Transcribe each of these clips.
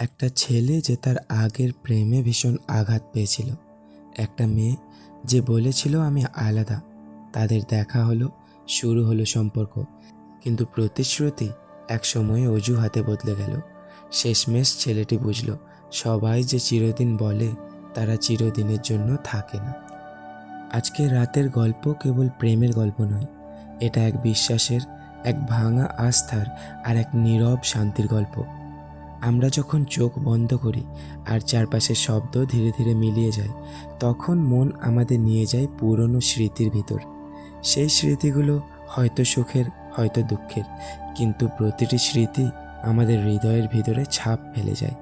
একটা ছেলে যে তার আগের প্রেমে ভীষণ আঘাত পেয়েছিল। একটা মেয়ে যে বলেছিল, আমি আলাদা। তাদের দেখা হলো, শুরু হলো সম্পর্ক। কিন্তু প্রতিশ্রুতি এক সময়ে অজুহাতে বদলে গেল। শেষমেশ ছেলেটি বুঝল, সবাই যে চিরদিন বলে, তারা চিরদিনের জন্য থাকে না। আজকে রাতের গল্প কেবল প্রেমের গল্প নয়, এটা এক বিশ্বাসের, এক ভাঙা আস্থার আর এক নীরব শান্তির গল্প। আমরা যখন চোখ বন্ধ করি আর চারপাশের শব্দ ধীরে ধীরে মিলিয়ে যায়, তখন মন আমাদের নিয়ে যায় পুরনো স্মৃতির ভিতর। সেই স্মৃতিগুলো হয়তো সুখের, হয়তো দুঃখের, কিন্তু প্রতিটি স্মৃতি আমাদের হৃদয়ের ভিতরে ছাপ ফেলে যায়।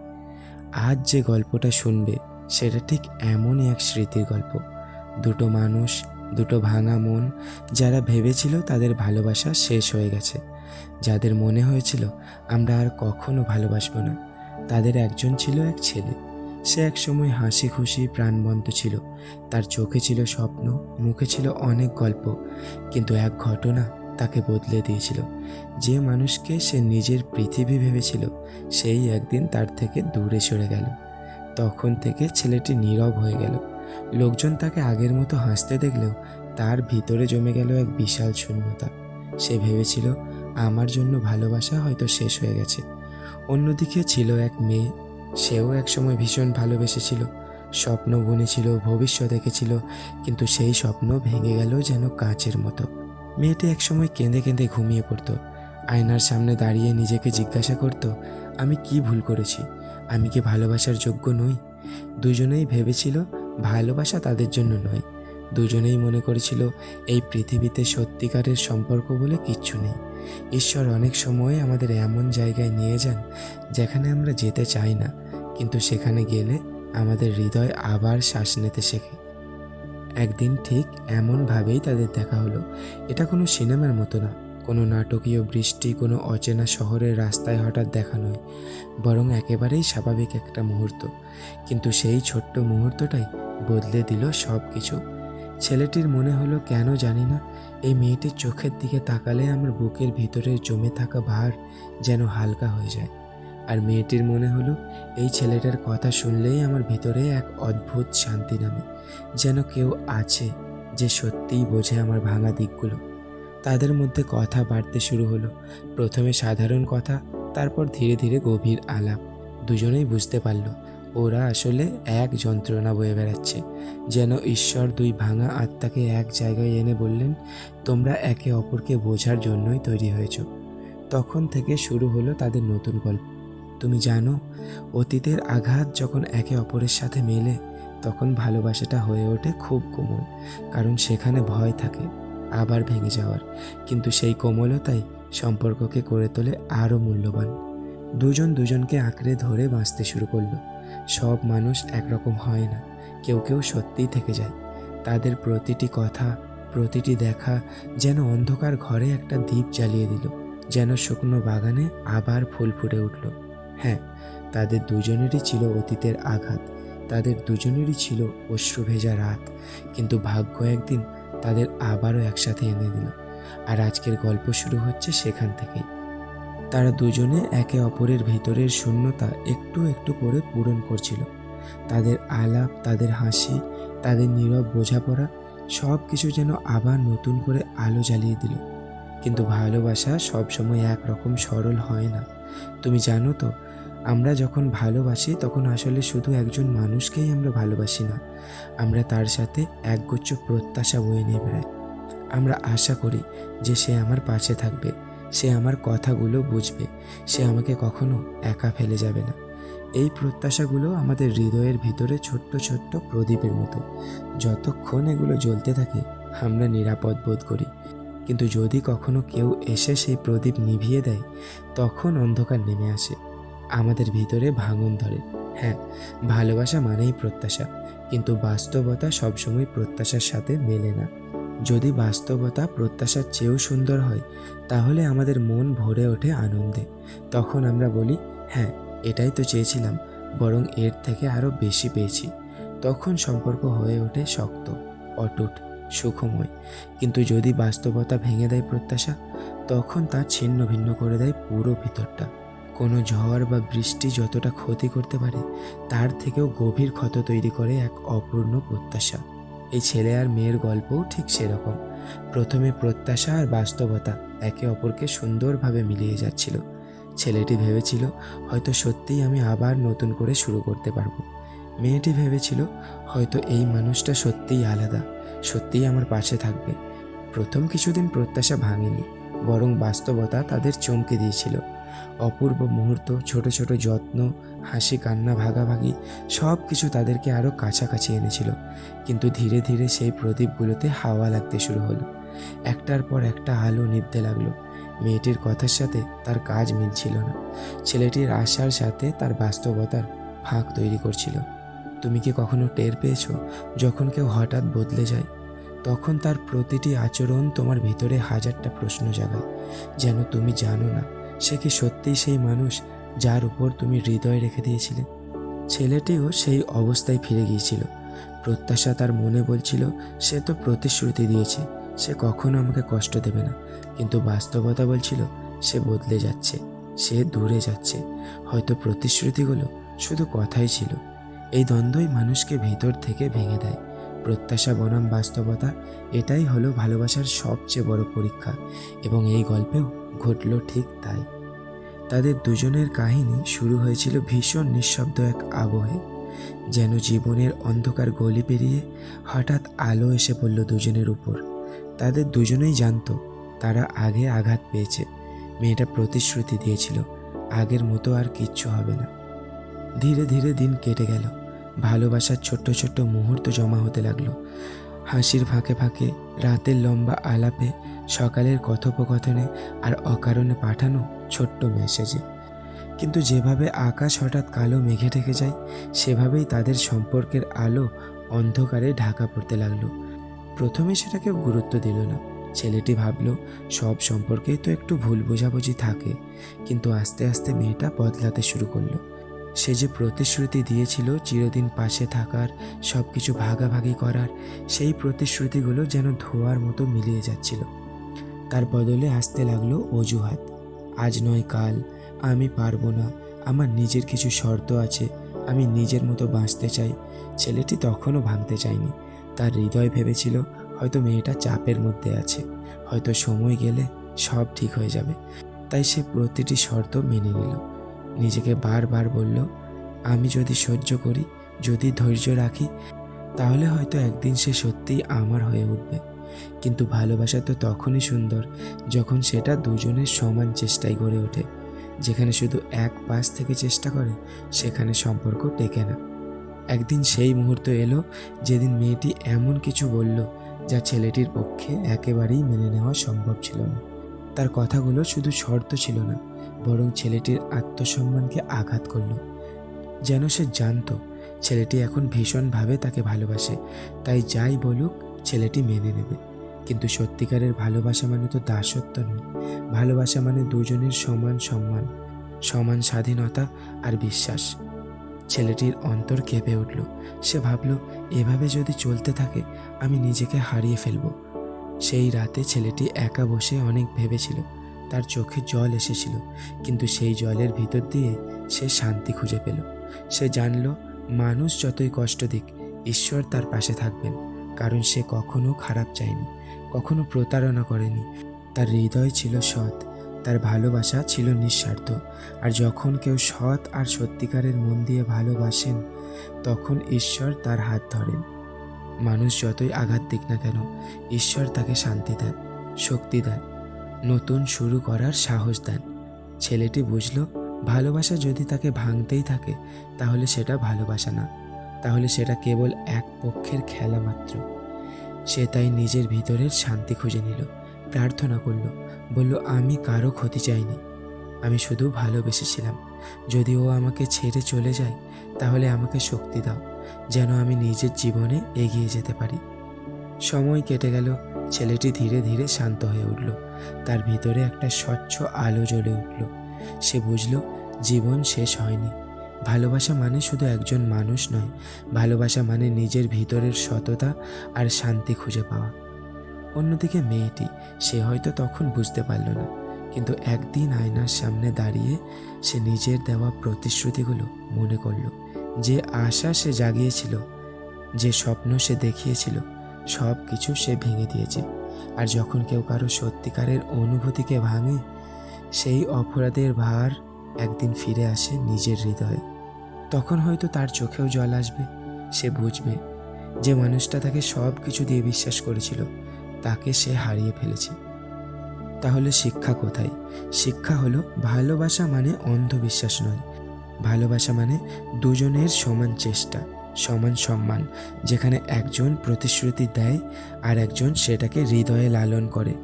আজ যে গল্পটা শুনবে, সেটা ঠিক এমনই এক স্মৃতির গল্প। দুটো মানুষ দুটো ভাঙা মন যারা ভেবেছিল তাদের ভালোবাসা শেষ হয়ে গেছে। যাদের মনে হয়েছিল, আমরা আর কখনো ভালোবাসবো না। তাদের একজন ছিল এক ছেলে। সে এক সময় হাসি খুশি প্রাণবন্ত ছিল। তার চোখে ছিল স্বপ্ন, মুখে ছিল অনেক গল্প। কিন্তু এক ঘটনা তাকে বদলে দিয়েছিল। যে মানুষকে সে নিজের পৃথিবী ভেবেছিল, সেই একদিন তার থেকে দূরে সরে গেল। তখন থেকে ছেলেটি নীরব হয়ে গেল। লোকজন তাকে আগের মতো হাসতে দেখলেও তার ভিতরে জমে গেল এক বিশাল শূন্যতা। সে ভেবেছিল, আমার জন্য ভালোবাসা হয়তো শেষ হয়ে গেছে। অন্যদিকে ছিল এক মেয়ে। সেও একসময় ভীষণ ভালোবেসেছিল। স্বপ্ন বুনেছিল, ভবিষ্যৎ দেখেছিল কিন্তু সেই স্বপ্ন ভেঙে গেল যেন কাঁচের মতো। মেয়েটি একসময় কেঁদে কেঁদে ঘুমিয়ে পড়তো। আয়নার সামনে দাঁড়িয়ে নিজেকে জিজ্ঞাসা করত, আমি কি ভুল করেছি? আমি কি ভালোবাসার যোগ্য নই? দুজনেই ভেবেছিল ভালোবাসা তাদের জন্য নয়। দুজনেই মনে করেছিল, এই পৃথিবীতে সত্যিকারের সম্পর্ক বলে কিচ্ছু নেই। ঈশ্বর অনেক সময় আমাদের এমন জায়গায় নিয়ে যান, যেখানে আমরা যেতে চাই না, কিন্তু সেখানে গেলে আমাদের হৃদয় আবার শ্বাস নিতে শেখে। একদিন ঠিক এমনভাবেই তাদের দেখা হলো। এটা কোনো সিনেমার মতো না। কোনো নাটকীয় বৃষ্টি, কোনো অচেনা শহরের রাস্তায় হঠাৎ দেখা নয়, বরং একেবারেই স্বাভাবিক একটা মুহূর্ত। কিন্তু সেই ছোট্ট মুহূর্তটাই বদলে দিল সব কিছু ছেলেটির মনে হলো, কেন জানি না, এই মেয়েটির চোখের দিকে তাকালে আমার বুকের ভিতরে জমে থাকা ভার যেন হালকা হয়ে যায়। আর মেয়েটির মনে হলো, এই ছেলেটার কথা শুনলেই আমার ভিতরে এক অদ্ভুত শান্তি নামে, যেন কেউ আছে যে সত্যিই বোঝে আমার ভাঙা দিকগুলো। তাদের মধ্যে কথা বাড়তে শুরু হলো। প্রথমে সাধারণ কথা, তারপর ধীরে ধীরে গভীর আলাপ। দুজনেই বুঝতে পারল, ওরা আসলে এক যন্ত্রণা বয়ে বেড়াচ্ছে। যেন ঈশ্বর দুই ভাঙা আত্মাকে এক জায়গায় এনে বললেন, তোমরা একে অপরকে বোঝার জন্যই তৈরি হয়েছ। তখন থেকে শুরু হলো তাদের নতুন গল্প। তুমি জানো, অতীতের আঘাত যখন একে অপরের সাথে মেলে, তখন ভালোবাসাটা হয়ে ওঠে খুব কোমল, কারণ সেখানে ভয় থাকে। আবার ভেঙে যাওয়ার। কিন্তু সেই কোমলতাই সম্পর্ককে করে তোলে আরও মূল্যবান। দুজন দুজনকে আঁকড়ে ধরে বাঁচতে শুরু করল। সব মানুষ একরকম হয় না। কেউ কেউ সত্যিই থেকে যায়। তাদের প্রতিটি কথা, প্রতিটি দেখা যেন অন্ধকার ঘরে একটা দ্বীপ জ্বালিয়ে দিল, যেন শুকনো বাগানে আবার ফুল ফুটে উঠল। হ্যাঁ তাদের দুজনেরই ছিল অতীতের আঘাত, তাদের দুজনেরই ছিল অশ্রু ভেজা রাত। কিন্তু ভাগ্য একদিন তাদের আবারও একসাথে এনে দিল। আর আজকের গল্প শুরু হচ্ছে সেখান থেকেই। তারা দুজনে একে অপরের ভেতরের শূন্যতা একটু একটু করে পূরণ করছিল। তাদের আলাপ, তাদের হাসি, তাদের নীরব বোঝাপড়া সব কিছু যেন আবার নতুন করে আলো জ্বালিয়ে দিল। কিন্তু ভালোবাসা সবসময় একরকম সরল হয় না। তুমি জানো তো আমরা যখন ভালোবাসি, তখন আসলে শুধু একজন মানুষকেই আমরা ভালোবাসি না। আমরা তার সাথে একগুচ্ছ প্রত্যাশা বয়ে নিয়ে বেড়াই। আমরা আশা করি যে সে আমার পাশে থাকবে, সে আমার কথাগুলো বুঝবে, সে আমাকে কখনো একা ফেলে যাবে না। এই প্রত্যাশাগুলো আমাদের হৃদয়ের ভিতরে ছোট্ট ছোট্ট প্রদীপের মতো। যতক্ষণ এগুলো জ্বলতে থাকে, আমরা নিরাপদ বোধ করি। কিন্তু যদি কখনো কেউ এসে সেই প্রদীপ নিভিয়ে দেয়, তখন অন্ধকার নেমে আসে। আমাদের ভিতরে ভাঙন ধরে। হ্যাঁ ভালোবাসা মানেই প্রত্যাশা, কিন্তু বাস্তবতা সবসময় প্রত্যাশার সাথে মেলে না। যদি বাস্তবতা প্রত্যাশার চেয়েও সুন্দর হয়, তাহলে আমাদের মন ভরে ওঠে আনন্দে। তখন আমরা বলি হ্যাঁ এটাই তো চেয়েছিলাম, বরং এর থেকে আরও বেশি পেয়েছি। তখন সম্পর্ক হয়ে ওঠে শক্ত, অটুট, সুখময়। কিন্তু যদি বাস্তবতা ভেঙে দেয় প্রত্যাশা, তখন তা ছিন্ন ভিন্ন করে দেয় পুরো ভিতরটা। কোনো ঝড় বা বৃষ্টি যতটা ক্ষতি করতে পারে, তার থেকেও গভীর ক্ষত তৈরি করে এক অপূর্ণ প্রত্যাশা। এই ছেলে আর মেয়ের গল্পও ঠিক সেরকম। প্রথমে প্রত্যাশা আর বাস্তবতা একে অপরকে সুন্দরভাবে মিলিয়ে যাচ্ছিল। ছেলেটি ভেবেছিল, হয়তো সত্যিই আমি আবার নতুন করে শুরু করতে পারব। মেয়েটি ভেবেছিল, হয়তো এই মানুষটা সত্যিই আলাদা, সত্যিই আমার পাশে থাকবে। প্রথম কিছুদিন প্রত্যাশা ভাঙেনি, বরং বাস্তবতা তাদের চমকে দিয়েছিল। অপূর্ব মুহূর্ত, ছোট ছোট যত্ন, হাসি, কান্না, ভাগাভাগি সব কিছু তাদেরকে আরও কাছাকাছি এনেছিল। কিন্তু ধীরে ধীরে সেই প্রদীপগুলোতে হাওয়া লাগতে শুরু হলো। একটার পর একটা আলো নিভতে লাগল। মেয়েটির কথার সাথে তার কাজ মিলছিল না। ছেলেটির আশার সাথে তার বাস্তবতার ফাঁক তৈরি করছিল। তুমি কি কখনো টের পেয়েছ যখন কেউ হঠাৎ বদলে যায়? তখন তার প্রতিটি আচরণ তোমার ভিতরে হাজারটা প্রশ্ন জাগায়। যেন তুমি জানো না সে কি সত্যিই সেই মানুষ যার উপর তুমি হৃদয় রেখে দিয়েছিলে? ছেলেটিও সেই অবস্থায় ফিরে গিয়েছিল। প্রত্যাশা তার মনে বলছিল, সে তো প্রতিশ্রুতি দিয়েছে, সে কখনো আমাকে কষ্ট দেবে না। কিন্তু বাস্তবতা বলছিল, সে বদলে যাচ্ছে, সে দূরে যাচ্ছে। হয়তো প্রতিশ্রুতিগুলো শুধু কথাই ছিল। এই দ্বন্দ্বই মানুষকে ভিতর থেকে ভেঙে দেয়। প্রত্যাশা বনাম বাস্তবতা, এটাই হলো ভালোবাসার সবচেয়ে বড় পরীক্ষা। এবং এই গল্পেও ঘটল ঠিক তাই। তাদের দুজনের কাহিনী শুরু হয়েছিল ভীষণ নিঃশব্দ এক আবহে, যেন জীবনের অন্ধকার গলি পেরিয়ে হঠাৎ আলো এসে পড়ল দুজনের উপর। তাদের দুজনেই জানতো, তারা আগে আঘাত পেয়েছে। মেয়েটা প্রতিশ্রুতি দিয়েছিল, আগের মতো আর কিচ্ছু হবে না। ধীরে ধীরে দিন কেটে গেল, ভালোবাসার ছোট্ট ছোট্ট মুহূর্ত জমা হতে লাগল। হাসির ফাঁকে ফাঁকে রাতের লম্বা আলাপে সকালের কথোপকথনে আর অকারণে পাঠানো ছোট্ট মেসেজে কিন্তু যেভাবে আকাশ হঠাৎ কালো মেঘে ঢেকে যায়, সেভাবেই তাদের সম্পর্কের আলো অন্ধকারে ঢাকা পড়তে লাগল। প্রথমে সেটা কেউ গুরুত্ব দিল না। ছেলেটি ভাবলো, সব সম্পর্কেই তো একটু ভুল বোঝাবুঝি থাকে। কিন্তু আস্তে আস্তে মেয়েটা বদলাতে শুরু করল। সে যে প্রতিশ্রুতি দিয়েছিল চিরদিন পাশে থাকার সব কিছু ভাগাভাগি করার, সেই প্রতিশ্রুতিগুলো যেন ধোয়ার মতো মিলিয়ে যাচ্ছিল। তার বদলে আসতে লাগল অজুহাত। আজ নয় কাল, আমি পারব না। আমার নিজের কিছু শর্ত আছে, আমি নিজের মতো বাঁচতে চাই। ছেলেটি তখনও ভাঙতে চায়নি। তার হৃদয় ভেবেছিল, হয়তো মেয়েটা চাপের মধ্যে আছে। হয়তো সময় গেলে সব ঠিক হয়ে যাবে। তাই সে প্রতিটি শর্ত মেনে নিল। নিজেকে বারবার বলল, আমি যদি সহ্য করি, যদি ধৈর্য রাখি, তাহলে হয়তো একদিন সে সত্যিই আমার হয়ে উঠবে। কিন্তু ভালোবাসা তো তখনই সুন্দর যখন সেটা দুজনের সমান চেষ্টায় গড়ে ওঠে। যেখানে শুধু এক পাশ থেকে চেষ্টা করে, সেখানে সম্পর্ক টেকে না। একদিন সেই মুহূর্ত এলো যেদিন মেয়েটি এমন কিছু বলল যা ছেলেটির পক্ষে একেবারেই মেনে নেওয়া সম্ভব ছিল না। তার কথাগুলো শুধু শর্ত ছিল না, বরং ছেলেটির আত্মসম্মানকে আঘাত করল। যেন সে জানতো, ছেলেটি এখন ভীষণভাবে তাকে ভালোবাসে, তাই যাই বলুক ছেলেটি মেনে নেবে। কিন্তু সত্যিকারের ভালোবাসা মানে তো দাসত্ব নয়। ভালোবাসা মানে দুজনের সমান সম্মান, সমান স্বাধীনতা আর বিশ্বাস। ছেলেটির অন্তর কেঁপে উঠল। সে ভাবল, এভাবে যদি চলতে থাকে, আমি নিজেকে হারিয়ে ফেলব। সেই রাতে ছেলেটি একা বসে অনেক ভেবেছিল। তার চোখে জল এসেছিল। কিন্তু সেই জলের ভিতর দিয়ে সে শান্তি খুঁজে পেল। সে জানল, মানুষ যতই কষ্ট দিক, ঈশ্বর তার পাশে থাকবেন। কারণ সে কখনো খারাপ চায়নি, কখনো প্রতারণা করেনি। তার হৃদয় ছিল সৎ, তার ভালোবাসা ছিল নিঃস্বার্থ, আর যখন কেউ সৎ আর সত্যিকারের মন দিয়ে ভালোবাসেন, তখন ঈশ্বর তার হাত ধরেন। মানুষ যতই আঘাত দিক না কেন, ঈশ্বর তাকে শান্তি দেন, শক্তি দেন, নতুন শুরু করার সাহস দেন। ছেলেটি বুঝল, ভালোবাসা যদি তাকে ভাঙতেই থাকে, তাহলে সেটা ভালোবাসা না। তাহলে সেটা কেবল এক পক্ষের খেলা মাত্র। সে তাই নিজের ভিতরের শান্তি খুঁজে নিল, প্রার্থনা করল, বলল, আমি কারও ক্ষতি চাইনি। আমি শুধু ভালোবেসেছিলাম। যদি ও আমাকে ছেড়ে চলে যায়, তাহলে আমাকে শক্তি দাও, যেন আমি নিজের জীবনে এগিয়ে যেতে পারি। সময় কেটে গেল, ছেলেটি ধীরে ধীরে শান্ত হয়ে উঠল। তার ভিতরে একটা স্বচ্ছ আলো জ্বলে উঠল। সে বুঝল, জীবন শেষ হয়নি। ভালোবাসা মানে শুধু একজন মানুষ নয়, ভালোবাসা মানে নিজের ভিতরের সততা আর শান্তি খুঁজে পাওয়া। অন্যদিকে মেয়েটি, সে হয়তো তখন বুঝতে পারল না, কিন্তু একদিন আয়নার সামনে দাঁড়িয়ে সে নিজের দেওয়া প্রতিশ্রুতিগুলো মনে করল, যে আশা সে জাগিয়েছিল, যে স্বপ্ন সে দেখিয়েছিল সব কিছু সে ভেঙে দিয়েছে। আর যখন কেউ কারও সত্যিকারের অনুভূতিকে ভাঙে, সেই অপরাধের ভার একদিন ফিরে আসে নিজের হৃদয়ে। তখন হয়তো তার চোখেও জল আসবে, সে বুঝবে। যে মানুষটা তাকে সব কিছু দিয়ে বিশ্বাস করেছিল, তাকে সে হারিয়ে ফেলেছে। তাহলে শিক্ষা কোথায়? শিক্ষা হলো ভালোবাসা মানে অন্ধবিশ্বাস নয়। ভালোবাসা মানে দুজনের সমান চেষ্টা, সমান সম্মান, যেখানে একজন প্রতিশ্রুতি দেয় আর একজন সেটাকে হৃদয়ে লালন করে।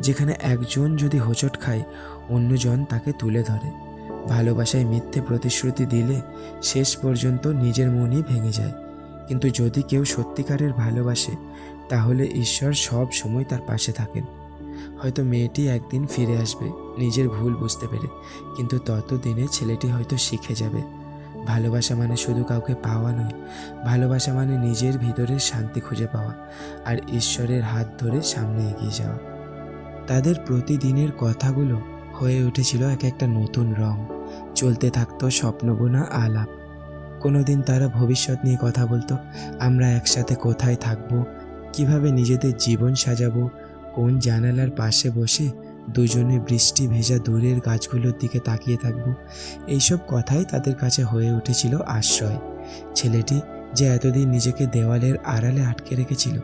যেখানে একজন যদি হোঁচট খায়, অন্যজন তাকে তুলে ধরে। ভালোবাসায় মিথ্যে প্রতিশ্রুতি দিলে শেষ পর্যন্ত নিজের মনই ভেঙে যায়। কিন্তু যদি কেউ সত্যিকারের ভালোবাসে, তাহলে ঈশ্বর সব সময় তার পাশে থাকেন। হয়তো মেয়েটি একদিন ফিরে আসবে, নিজের ভুল বুঝতে পেরে, কিন্তু ততদিনে ছেলেটি হয়তো শিখে যাবে। ভালোবাসা মানে শুধু কাউকে পাওয়া নয়, ভালোবাসা মানে নিজের ভিতরে শান্তি খুঁজে পাওয়া আর ঈশ্বরের হাত ধরে সামনে এগিয়ে যাওয়া। তাদের প্রতিদিনের কথাগুলো হয়ে উঠেছিল এক একটা নতুন রং। চলতে থাকতো স্বপ্নবোনা আলাপ। কোনোদিন তারা ভবিষ্যৎ নিয়ে কথা বলতো, আমরা একসাথে কোথায় থাকব? কীভাবে নিজেদের জীবন সাজাবো? কোন জানালার পাশে বসে দুজনে বৃষ্টি ভেজা দূরের গাছগুলোর দিকে তাকিয়ে থাকব? এইসব কথাই তাদের কাছে হয়ে উঠেছিল আশ্রয়। ছেলেটি যে এতদিন নিজেকে দেওয়ালের আড়ালে আটকে রেখেছিল,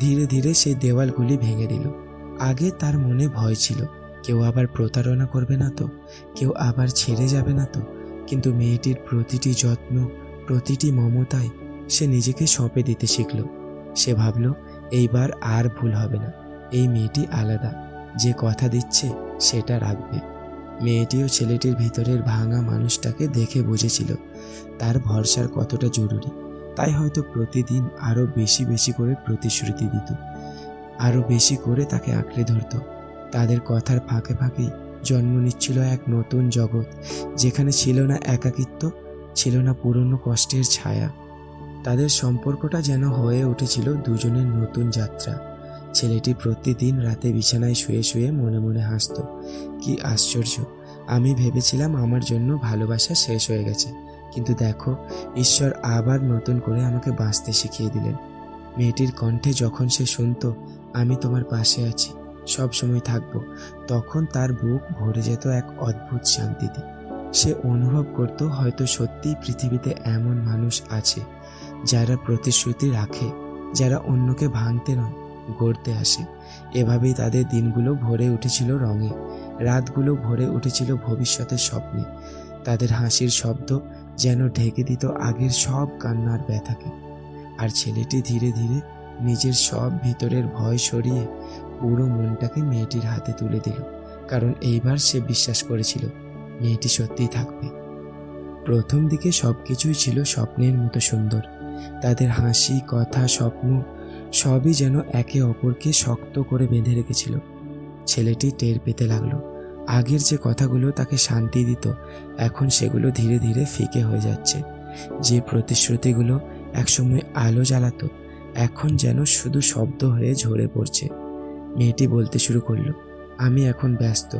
ধীরে ধীরে সেই দেওয়ালগুলি ভেঙে দিল। আগে তার মনে ভয় ছিল। কেউ আবার প্রতারণা করবে না তো? কেউ আবার ছেড়ে যাবে না তো? কিন্তু মেয়েটির প্রতিটি যত্ন, প্রতিটি মমতায় সে নিজেকে সঁপে দিতে শিখল। সে ভাবল, এইবার আর ভুল হবে না। এই মেয়েটি আলাদা। যে কথা দিচ্ছে, সেটা রাখবে। মেয়েটিও ছেলেটির ভিতরের ভাঙা মানুষটাকে দেখে বুঝেছিল। তার ভরসার কতটা জরুরি, তাই হয়তো প্রতিদিন আরও বেশি বেশি করে প্রতিশ্রুতি দিত। আরও বেশি করে তাকে আঁকড়ে ধরত। তাদের কথার ফাঁকে ফাঁকেই জন্ম নিচ্ছিল এক নতুন জগৎ, যেখানে ছিল না একাকিত্ব, ছিল না পুরনো কষ্টের ছায়া। তাদের সম্পর্কটা যেন হয়ে উঠেছিল দুজনের নতুন যাত্রা। ছেলেটি প্রতিদিন রাতে বিছানায় শুয়ে শুয়ে মনে মনে হাসত, কি আশ্চর্য, আমি ভেবেছিলাম আমার জন্য ভালোবাসা শেষ হয়ে গেছে, কিন্তু দেখো, ঈশ্বর আবার নতুন করে আমাকে বাঁচতে শিখিয়ে দিলেন। মেয়েটির কণ্ঠে যখন সে শুনতো, আমি তোমার পাশে আছি। সব সময় থাকব। তখন তার বুক ভরে যেত এক অদ্ভুত শান্তিতে। সে অনুভব করত হয়তো সত্যিই পৃথিবীতে এমন মানুষ আছে, যারা প্রতিশ্রুতি রাখে, যারা অন্যকে ভাঙতে নয়, গড়তে আসে। এভাবেই তাদের দিনগুলো ভরে উঠেছিল রঙে, রাতগুলো ভরে উঠেছিল ভবিষ্যতের স্বপ্নে। তাদের হাসির শব্দ যেন ঢেকে দিত আগের সব কান্নার ব্যথাকে। আর ছেলেটি ধীরে ধীরে নিজের সব ভিতরের ভয় সরিয়ে পুরো মনটাকে মেয়েটির হাতে তুলে দিল, কারণ এইবার সে বিশ্বাস করেছিল মেয়েটি সত্যিই থাকবে। প্রথম দিকে সব কিছুই ছিল স্বপ্নের মতো সুন্দর। তাদের হাসি, কথা, স্বপ্ন সবই যেন একে অপরকে শক্ত করে বেঁধে রেখেছিল। ছেলেটি টের পেতে লাগল। আগের যে কথাগুলো তাকে শান্তি দিত, এখন সেগুলো ধীরে ধীরে ফিকে হয়ে যাচ্ছে। যে প্রতিশ্রুতিগুলো একসময় আলো জ্বালাতো, এখন যেন শুধু শব্দ হয়ে ঝরে পড়ছে। মেয়েটি বলতে শুরু করল, আমি এখন ব্যস্ত।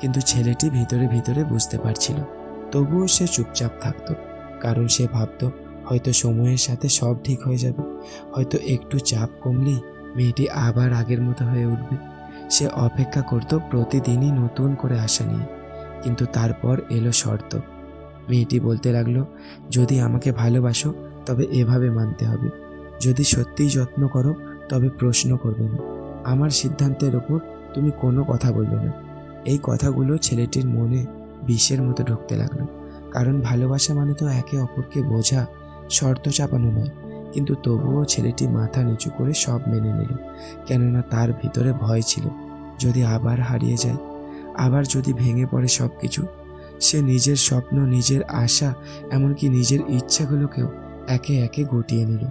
কিন্তু ছেলেটি ভিতরে ভিতরে বুঝতে পারছিল, তবুও সে চুপচাপ থাকতো, কারণ সে ভাবতো, হয়তো সময়ের সাথে সব ঠিক হয়ে যাবে। হয়তো একটু চাপ কমলেই মেয়েটি আবার আগের মতো হয়ে উঠবে। সে অপেক্ষা করত প্রতিদিনই নতুন করে আসা নিয়ে, কিন্তু তারপর এলো শর্ত। মেয়েটি বলতে লাগল, যদি আমাকে ভালোবাসো, তবে এভাবে মানতে হবে। যদি সত্যিই যত্ন করো, তবে প্রশ্ন করবে না। আমার সিদ্ধান্তের ওপর তুমি কোনো কথা বলবে না। এই কথাগুলো ছেলেটির মনে বিষের মতো ঢুকতে লাগল। কারণ ভালোবাসা মানে তো একে অপরকে বোঝা, শর্ত চাপানো নয়। কিন্তু তবুও ছেলেটি মাথা নিচু করে সব মেনে নিল। কেননা তার ভিতরে ভয় ছিল, যদি আবার হারিয়ে যায়, আবার যদি ভেঙে পড়ে সব কিছু সে নিজের স্বপ্ন, নিজের আশা, এমনকি নিজের ইচ্ছাগুলোকেও একে একে গটিয়ে নিল।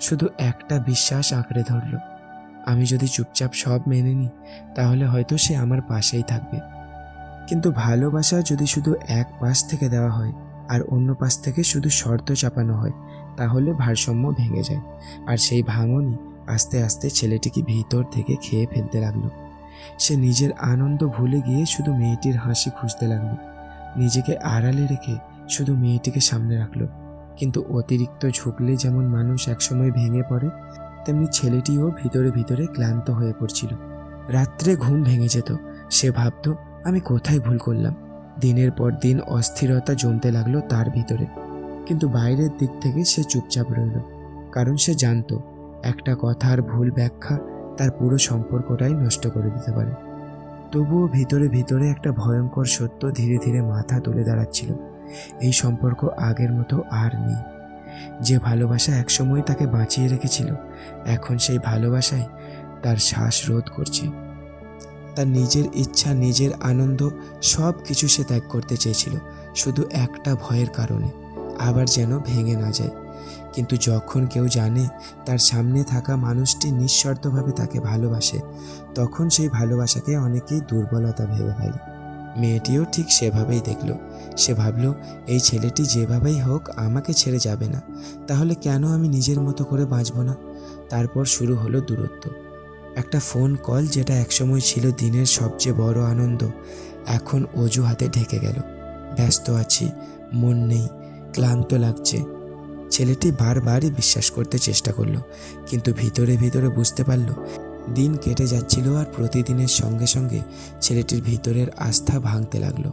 শুধু একটা বিশ্বাস আঁকড়ে ধরল। আমি যদি চুপচাপ সব মেনে নিই, তাহলে হয়তো সে আমার পাশেই থাকবে। কিন্তু ভালোবাসা যদি শুধু এক পাশ থেকে দেওয়া হয়, আর অন্য পাশ থেকে শুধু শর্ত চাপানো হয়, তাহলে ভারসাম্য ভেঙে যায়। আর সেই ভাঙনই আস্তে আস্তে ছেলেটিকে ভিতর থেকে খেয়ে ফেলতে লাগল। সে নিজের আনন্দ ভুলে গিয়ে শুধু মেয়েটির হাসি খুঁজতে লাগল। নিজেকে আড়ালে রেখে শুধু মেয়েটিকে সামনে রাখল। কিন্তু অতিরিক্ত ঝুঁকলে যেমন মানুষ একসময় ভেঙে পড়ে তেমনি ছেলেটিও ভিতরে ভিতরে ক্লান্ত হয়ে পড়ছিল। রাত্রে ঘুম ভেঙে যেত। সে ভাবতো, আমি কোথায় ভুল করলাম? দিনের পর দিন অস্থিরতা জমতে লাগল তার ভিতরে। কিন্তু বাইরের দিক থেকে সে চুপচাপ রইল। কারণ সে জানতো, একটা কথার ভুল ব্যাখ্যা তার পুরো সম্পর্কটাই নষ্ট করে দিতে পারে। তবুও ভিতরে ভিতরে একটা ভয়ঙ্কর সত্য ধীরে ধীরে মাথা তুলে দাঁড়াচ্ছিল। এই সম্পর্ক আগের মতো আর নেই। যে ভালোবাসা একসময় তাকে বাঁচিয়ে রেখেছিল এখন সেই ভালোবাসায় তার শ্বাস রোধ করছে। তার নিজের ইচ্ছা, নিজের আনন্দ সব কিছু সে ত্যাগ করতে চেয়েছিল, শুধু একটা ভয়ের কারণে, আবার যেন ভেঙে না যায়। কিন্তু যখন কেউ জানে তার সামনে থাকা মানুষটি নিঃশর্তভাবে তাকে ভালোবাসে, তখন সেই ভালোবাসাকে অনেকেই দুর্বলতা ভেবে ফেলে। মেয়েটিও ঠিক সেভাবেই দেখল। সে ভাবল, এই ছেলেটি যেভাবেই হোক আমাকে ছেড়ে যাবে না। তাহলে কেন আমি নিজের মতো করে বাঁচব না? তারপর শুরু হলো দূরত্ব। একটা ফোন কল যেটা একসময় ছিল দিনের সবচেয়ে বড় আনন্দ, এখন অজুহাতে ঢেকে গেল। ব্যস্ত আছি, মন নেই, ক্লান্ত লাগছে। ছেলেটি বারবারই বিশ্বাস করতে চেষ্টা করল, কিন্তু ভিতরে ভিতরে বুঝতে পারল, দিন কেটে যাচ্ছিল আর প্রতিদিনের সঙ্গে সঙ্গে ছেলেটির ভিতরের আস্থা ভাঙতে লাগল।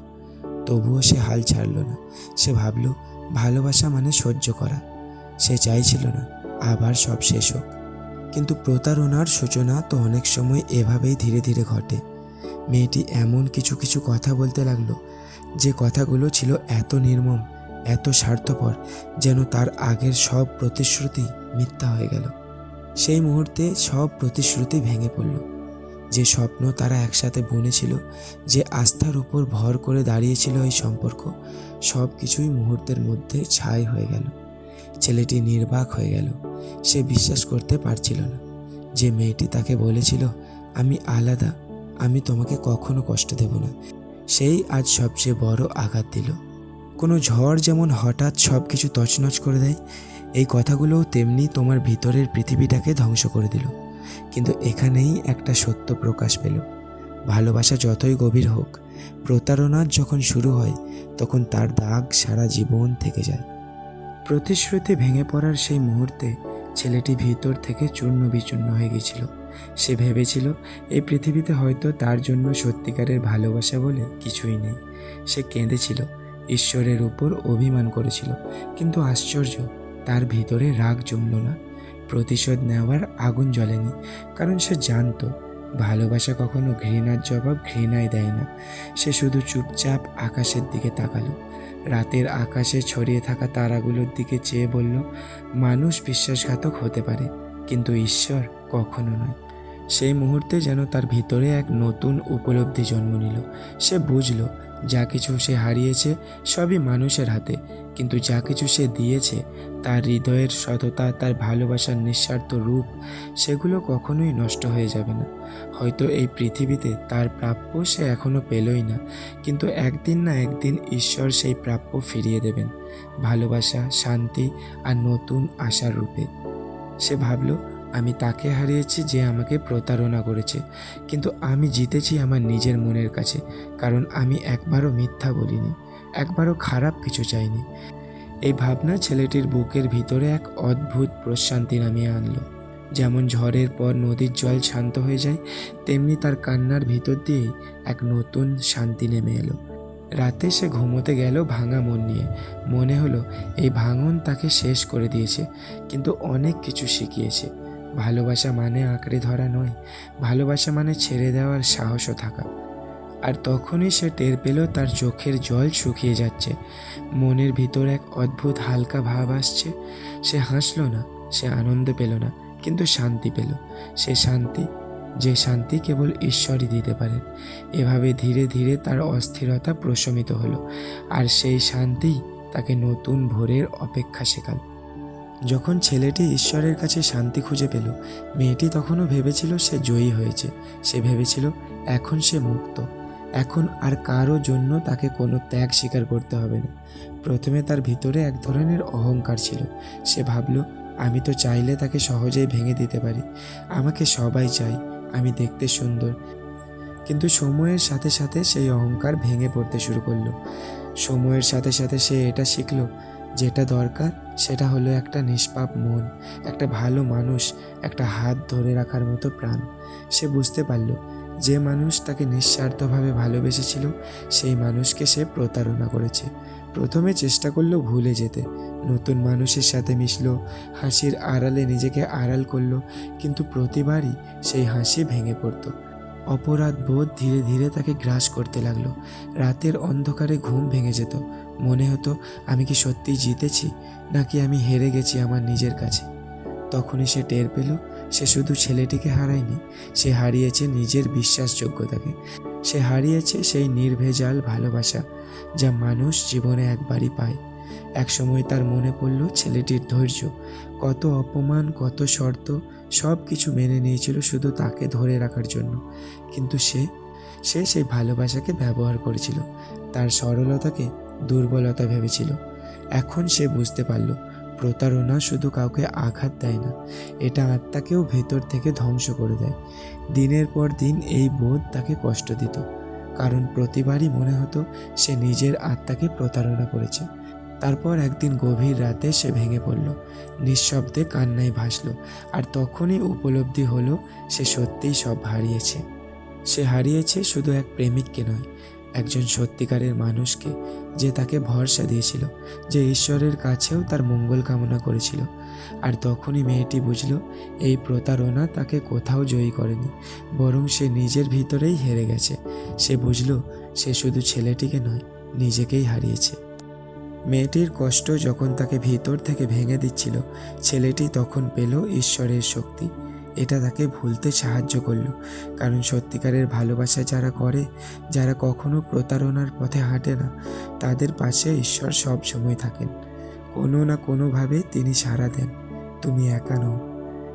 তবুও সে হাল ছাড়ল না। সে ভাবল, ভালোবাসা মানে সহ্য করা। সে চাইছিল না, আবার সব শেষ হোক। কিন্তু প্রতারণার সূচনা তো অনেক সময় এভাবেই ধীরে ধীরে ঘটে। মেয়েটি এমন কিছু কিছু কথা বলতে লাগল, যে কথাগুলো ছিল এত নির্মম, এত স্বার্থপর, যেন তার আগের সব প্রতিশ্রুতি মিথ্যা হয়ে গেল। সেই মুহূর্তে সব প্রতিশ্রুতি ভেঙে পড়ল। যে স্বপ্ন তারা একসাথে বুনেছিল, যে আস্থার উপর ভর করে দাঁড়িয়েছিল এই সম্পর্ক সব কিছুই মুহূর্তের মধ্যে ছাই হয়ে গেল। ছেলেটি নির্বাক হয়ে গেল। সে বিশ্বাস করতে পারছিল না। যে মেয়েটি তাকে বলেছিল, আমি আলাদা, আমি তোমাকে কখনো কষ্ট দেব না। সেই আজ সবচেয়ে বড় আঘাত দিল। কোনো ঝড় যেমন হঠাৎ সব কিছু তছনছ করে দেয়, এই কথাগুলোও তেমনি তোমার ভিতরের পৃথিবীটাকে ধ্বংস করে দিল। কিন্তু এখানেই একটা সত্য প্রকাশ পেল। ভালোবাসা যতই গভীর হোক প্রতারণার যখন শুরু হয়, তখন তার দাগ সারা জীবন থেকে যায়। প্রতিশ্রুতি ভেঙে পড়ার সেই মুহূর্তে ছেলেটি ভিতর থেকে চূর্ণ বিচূর্ণ হয়ে গেছিল সে ভেবেছিল এই পৃথিবীতে হয়তো তার জন্য সত্যিকারের ভালোবাসা বলে কিছুই নেই। সে কেঁদেছিল, ঈশ্বরের উপর অভিমান করেছিল। কিন্তু আশ্চর্য, তার ভিতরে রাগ জমল না। প্রতিশোধ নেওয়ার আগুন জ্বলেনি, কারণ সে জানতো ভালোবাসা কখনো ঘৃণার জবাব ঘৃণায় দেয় না। সে শুধু চুপচাপ আকাশের দিকে তাকালো। রাতের আকাশে ছড়িয়ে থাকা তারাগুলোর দিকে চেয়ে বলল, মানুষ বিশ্বাসঘাতক হতে পারে, কিন্তু ঈশ্বর কখনো নয়। সেই মুহূর্তে যেন তার ভিতরে এক নতুন উপলব্ধি জন্ম নিল। সে বুঝলো, যা কিছু সে হারিয়েছে সবই মানুষের হাতে। কিন্তু যা কিছু সে দিয়েছে, তার হৃদয়ের সততা, তার ভালোবাসার নিঃস্বার্থ রূপ, সেগুলো কখনোই নষ্ট হয়ে যাবে না। হয়তো এই পৃথিবীতে তার প্রাপ্য সে এখনও পেলই না, কিন্তু একদিন না একদিন ঈশ্বর সেই প্রাপ্য ফিরিয়ে দেবেন, ভালোবাসা, শান্তি আর নতুন আশার রূপে। সে ভাবলো, আমি তাকে হারিয়েছি যে আমাকে প্রতারণা করেছে, কিন্তু আমি জিতেছি আমার নিজের মনের কাছে, কারণ আমি একবারও মিথ্যা বলিনি। একবারও খারাপ কিছু চাইনি। এই ভাবনা ছেলেটির বুকের ভিতরে এক অদ্ভুত প্রশান্তি নামিয়ে আনলো। যেমন ঝড়ের পর নদীর জল শান্ত হয়ে যায়, তেমনি তার কান্নার ভিতর দিয়েই এক নতুন শান্তি নেমে এলো। রাতে সে ঘুমোতে গেল ভাঙা মন নিয়ে। মনে হলো, এই ভাঙন তাকে শেষ করে দিয়েছে, কিন্তু অনেক কিছু শিখিয়েছে। ভালোবাসা মানে আঁকড়ে ধরা নয়, ভালোবাসা মানে ছেড়ে দেওয়ার সাহসও থাকা। আর তখনই সে টের পেল তার চোখের জল শুকিয়ে যাচ্ছে। মনের ভিতর এক অদ্ভুত হালকা ভাব আসছে। সে হাসলো না, সে আনন্দ পেল না, কিন্তু শান্তি পেল। সে শান্তি, যে শান্তি কেবল ঈশ্বরই দিতে পারেন। এভাবে ধীরে ধীরে তার অস্থিরতা প্রশমিত হলো, আর সেই শান্তি তাকে নতুন ভোরের অপেক্ষা শেখাল। যখন ছেলেটি ঈশ্বরের কাছে শান্তি খুঁজে পেল, মেয়েটি তখনও ভেবেছিল সে জয়ী হয়েছে। সে ভেবেছিল, এখন সে মুক্ত। এখন আর কারও জন্য তাকে কোনো ত্যাগ স্বীকার করতে হবে না। প্রথমে তার ভিতরে এক ধরনের অহংকার ছিল। সে ভাবল, আমি তো চাইলে তাকে সহজেই ভেঙে দিতে পারি। আমাকে সবাই চাই আমি দেখতে সুন্দর। কিন্তু সময়ের সাথে সাথে সেই অহংকার ভেঙে পড়তে শুরু করল। সময়ের সাথে সাথে সে এটা শিখলো, যেটা দরকার সেটা হলো একটা নিষ্পাপ মন, একটা ভালো মানুষ, একটা হাত ধরে রাখার মতো প্রাণ। সে বুঝতে পারল যে মানুষ তাকে নিঃস্বার্থভাবে ভালোবেসেছিল, সেই মানুষকে সে প্রতারণা করেছে। প্রথমে চেষ্টা করল ভুলে যেতে। নতুন মানুষের সাথে মিশলো, হাসির আড়ালে নিজেকে আড়াল করল, কিন্তু প্রতিবারই সেই হাসি ভেঙে পড়তো। অপরাধ বোধ ধীরে ধীরে তাকে গ্রাস করতে লাগল। রাতের অন্ধকারে ঘুম ভেঙে যেত। মনে হতো, আমি কি সত্যিই জিতেছি? নাকি আমি হেরে গেছি আমার নিজের কাছে? তখনই সে টের পেল সে শুধু ছেলেটিকে হারায়নি, সে হারিয়েছে নিজের বিশ্বাসযোগ্যতাকে। সে হারিয়েছে সেই নির্ভেজাল ভালোবাসা যা মানুষ জীবনে একবারই পায়। একসময় তার মনে পড়ল ছেলেটির ধৈর্য, কত অপমান, কত শর্ত সব কিছু মেনে নিয়েছিল শুধু তাকে ধরে রাখার জন্য। কিন্তু সে সে সেই ভালোবাসাকে ব্যবহার করেছিল, তার সরলতাকে দুর্বলতা ভেবেছিল। এখন সে বুঝতে পারল প্রতারণা শুধু কাউকে আঘাত দেয় না, এটা আত্মাকেও ভেতর থেকে ধ্বংস করে দেয়। দিনের পর দিন এই বোধ তাকে কষ্ট দিত, কারণ প্রতিবারই মনে হতো সে নিজের আত্মাকে প্রতারণা করেছে। তারপর একদিন গভীর রাতে সে ভেঙে পড়ল, নিঃশব্দে কান্নায় ভাসল, আর তখনই উপলব্ধি হলো সে সত্যিই সব হারিয়েছে। সে হারিয়েছে শুধু এক প্রেমিককে নয় একজন সত্যিকারের মানুষকে যে তাকে ভরসা দিয়েছিল, যে ঈশ্বরের কাছেও তার মঙ্গল কামনা করেছিল। আর তখনই মেয়েটি বুঝল, এই প্রতারণা তাকে কোথাও জয়ী করেনি, বরং সে নিজের ভিতরেই হেরে গেছে। সে বুঝল, সে শুধু ছেলেটিকে নয়, নিজেকেই হারিয়েছে। মেয়েটির কষ্ট যখন তাকে ভিতর থেকে ভেঙে দিচ্ছিল, ছেলেটি তখন পেল ঈশ্বরের শক্তি। এটা তাকে ভুলতে সাহায্য করল। কারণ সত্যিকারের ভালোবাসা যারা করে, যারা কখনো প্রতারণার পথে হাঁটে না, তাদের পাশে ঈশ্বর সব সময় থাকেন। কোনো না কোনোভাবে তিনি সাড়া দেন, তুমি একা নও।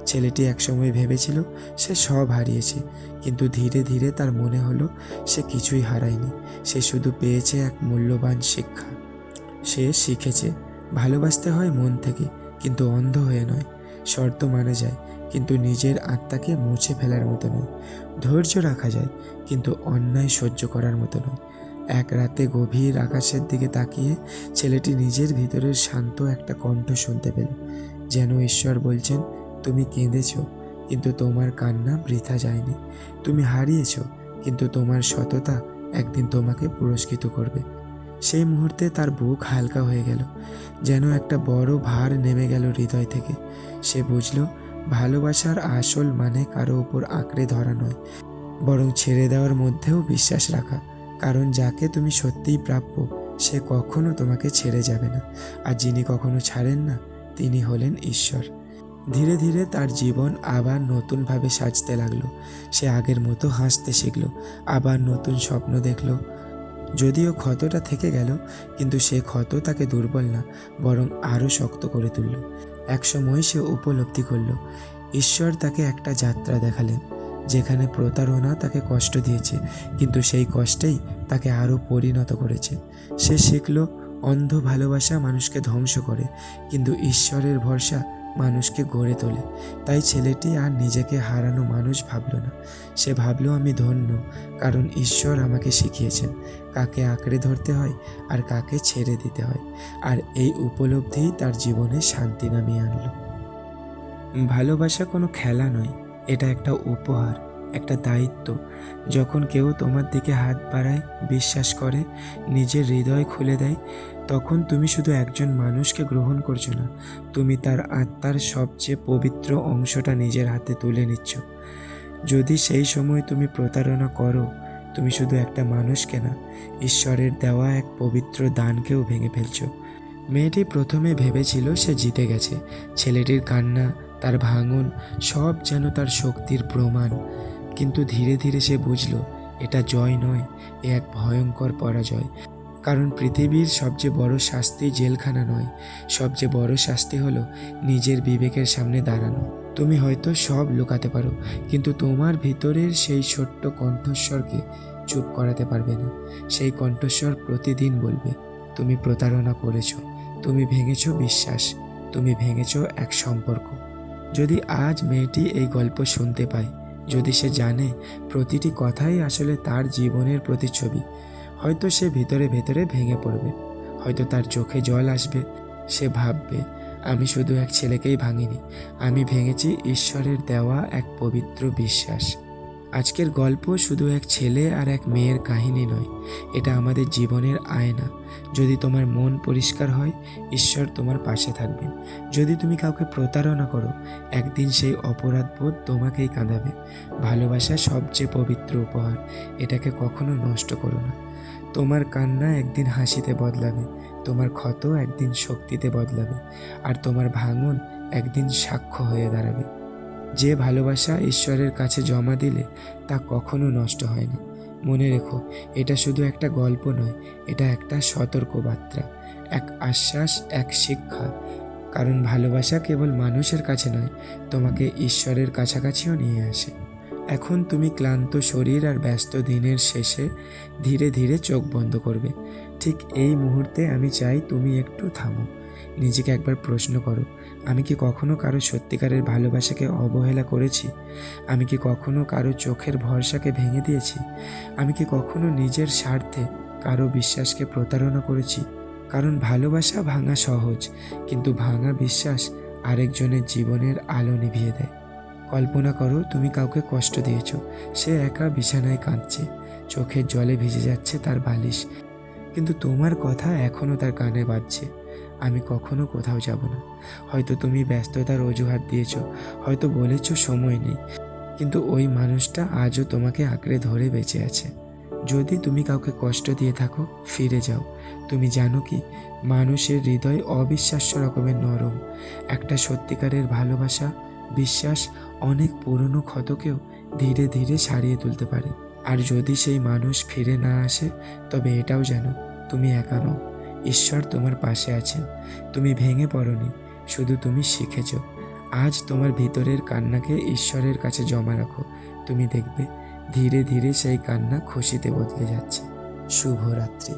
ছেলেটি একসময় ভেবেছিল, সে সব হারিয়েছে। কিন্তু ধীরে ধীরে তার মনে হলো, সে কিছুই হারায়নি। সে শুধু পেয়েছে এক মূল্যবান শিক্ষা। সে শিখেছে, ভালোবাসতে হয় মন থেকে, কিন্তু অন্ধ হয়ে নয়। শর্ত মানা যায় কিন্তু নিজের আত্মাকে মুছে ফেলার মতো নয়। ধৈর্য রাখা যায়, কিন্তু অন্যায় সহ্য করার মতো নয়। এক রাতে গভীর আকাশের দিকে তাকিয়ে ছেলেটি নিজের ভিতরের শান্ত একটা কণ্ঠ শুনতে পেল, যেন ঈশ্বর বলছেন, তুমি কেঁদেছ, কিন্তু তোমার কান্না বৃথা যায়নি। তুমি হারিয়েছ, কিন্তু তোমার সততা একদিন তোমাকে পুরস্কৃত করবে। সেই মুহূর্তে তার বুক হালকা হয়ে গেল, যেন একটা বড় ভার নেমে গেল হৃদয় থেকে। সে বুঝল ভালোবাসার আসল মানে কারও উপর আঁকড়ে ধরা নয়, বরং ছেড়ে দেওয়ার মধ্যেও বিশ্বাস রাখা। কারণ যাকে তুমি সত্যিই প্রাপ্য, সে কখনো তোমাকে ছেড়ে যাবে না। আর যিনি কখনো ছাড়েন না, তিনি হলেন ঈশ্বর। ধীরে ধীরে তার জীবন আবার নতুনভাবে সাজতে লাগল। সে আগের মতো হাসতে শিখলো, আবার নতুন স্বপ্ন দেখল। যদিও ক্ষতটা থেকে গেল, কিন্তু সে ক্ষত তাকে দুর্বল না, বরং আরও শক্ত করে তুলল। একসময় সে উপলব্ধি করল, ঈশ্বর তাকে একটা যাত্রা দেখালেন, যেখানে প্রতারণা তাকে কষ্ট দিয়েছে, কিন্তু সেই কষ্টেই তাকে আরও পরিণত করেছে। সে শিখল, অন্ধ ভালোবাসা মানুষকে ধ্বংস করে, কিন্তু ঈশ্বরের ভরসা মানুষকে গড়ে তোলে। তাই ছেলেটি আর নিজেকে হারানো মানুষ ভাবল না। সে ভাবলো আমি ধন্য, কারণ ঈশ্বর আমাকে শিখিয়েছেন কাকে আঁকড়ে ধরতে হয় আর কাকে ছেড়ে দিতে হয়, আর এই উপলব্ধিই তার জীবনে শান্তি নামিয়ে আনলো। ভালোবাসা কোনো খেলা নয়, এটা একটা উপহার। একটা দায়িত্ব। যখন কেউ তোমার দিকে হাত বাড়ায়, বিশ্বাস করে, নিজের হৃদয় খুলে দেয়, তখন তুমি শুধু একজন মানুষকে গ্রহণ করছ না, তুমি তার আত্মার সবচেয়ে পবিত্র অংশটা নিজের হাতে তুলে নিচ্ছ। যদি সেই সময় তুমি প্রতারণা করো, তুমি শুধু একটা মানুষকে না, ঈশ্বরের দেওয়া এক পবিত্র দানকেও ভেঙে ফেলছো। মেয়েটি প্রথমে ভেবেছিল সে জিতে গেছে। ছেলেটির কান্না, তার ভাঙন, সব যেন তার শক্তির প্রমাণ। কিন্তু ধীরে ধীরে সে বুঝল, এটা জয় নয়, এ এক ভয়ঙ্কর পরাজয়। কারণ পৃথিবীর সবচেয়ে বড় শাস্তি জেলখানা নয়, সবচেয়ে বড় শাস্তি হলো নিজের বিবেকের সামনে দাঁড়ানো। তুমি হয়তো সব লুকাতে পারো, কিন্তু তোমার ভিতরের সেই ছোট্ট কণ্ঠস্বরকে চুপ করাতে পারবে না। সেই কণ্ঠস্বর প্রতিদিন বলবে, তুমি প্রতারণা করেছ, তুমি ভেঙেছো বিশ্বাস, তুমি ভেঙেছো এক সম্পর্ক। যদি আজ মেয়েটি এই গল্প শুনতে পায় যদি সে জানে প্রতিটি কথাই আসলে তার জীবনের প্রতিচ্ছবি, হয়তো সে ভেতরে ভেতরে ভেঙে পড়বে, হয়তো তার চোখে জল আসবে। সে ভাববে, আমি শুধু এক ছেলেকেই ভাঙিনি, আমি ভেঙেছি ঈশ্বরের দেওয়া এক পবিত্র বিশ্বাস। আজকের গল্প শুধু এক ছেলে আর এক মেয়ের কাহিনী নয়, এটা আমাদের জীবনের আয়না। যদি তোমার মন পরিষ্কার হয়, ঈশ্বর তোমার পাশে থাকবেন। যদি তুমি কাউকে প্রতারণা করো, একদিন সেই অপরাধ বোধ তোমাকেই কাঁদাবে। ভালোবাসা সবচেয়ে পবিত্র উপহার, এটাকে কখনো নষ্ট করো না। তোমার কান্না একদিন হাসিতে বদলাবে, তোমার ক্ষত একদিন শক্তিতে বদলাবে, আর তোমার ভাঙন একদিন সাক্ষ্য হয়ে দাঁড়াবে। যে ভালোবাসা ঈশ্বরের কাছে জমা দিলে তা কখনো নষ্ট হয় না। মনে রেখো, এটা শুধু একটা গল্প নয়, এটা একটা সতর্কবার্তা, এক আশ্বাস, এক শিক্ষা। কারণ ভালোবাসা কেবল মানুষের কাছে নয়, তোমাকে ঈশ্বরের কাছাকাছিও নিয়ে আসে। এখন তুমি ক্লান্ত শরীর আর ব্যস্ত দিনের শেষে ধীরে ধীরে চোখ বন্ধ করবে। ঠিক এই মুহূর্তে আমি চাই তুমি একটু থামো। নিজেকে একবার প্রশ্ন করো আমি কি কখনো কারও সত্যিকারের ভালোবাসাকে অবহেলা করেছি? আমি কি কখনো কারও চোখের ভরসাকে ভেঙে দিয়েছি? আমি কি কখনো নিজের স্বার্থে কারও বিশ্বাসকে প্রতারণা করেছি? কারণ ভালোবাসা ভাঙা সহজ, কিন্তু ভাঙা বিশ্বাস আরেকজনের জীবনের আলো নিভিয়ে দেয়। কল্পনা করো তুমি কাউকে কষ্ট দিয়েছ, সে একা বিছানায় কাঁদছে, চোখের জলে ভিজে যাচ্ছে তার বালিশ। কিন্তু তোমার কথা এখনও তার কানে বাজছে। আমি কখনো কোথাও যাব না। হয়তো তুমি ব্যস্ততার অজুহাত দিয়েছ, হয়তো বলেছ সময় নেই, কিন্তু ওই মানুষটা আজও তোমাকে আঁকড়ে ধরে বেঁচে আছে। যদি তুমি কাউকে কষ্ট দিয়ে থাকো, ফিরে যাও। তুমি জানো কি, মানুষের হৃদয় অবিশ্বাস্য রকমের নরম। একটা সত্যিকারের ভালোবাসা, বিশ্বাস অনেক পুরনো ক্ষতকেও ধীরে ধীরে সারিয়ে তুলতে পারে। আর যদি সেই মানুষ ফিরে না আসে, তবে এটাও জানো, তুমি একা নও। ঈশ্বর তোমার পাশে আছেন। তুমি ভেঙে পড়নি, শুধু তুমি শিখেছ। আজ তোমার ভিতরের কান্নাকে ঈশ্বরের কাছে জমা রাখো। তুমি দেখবে, ধীরে ধীরে সেই কান্না খুশিতে বদলে যাচ্ছে। শুভরাত্রি।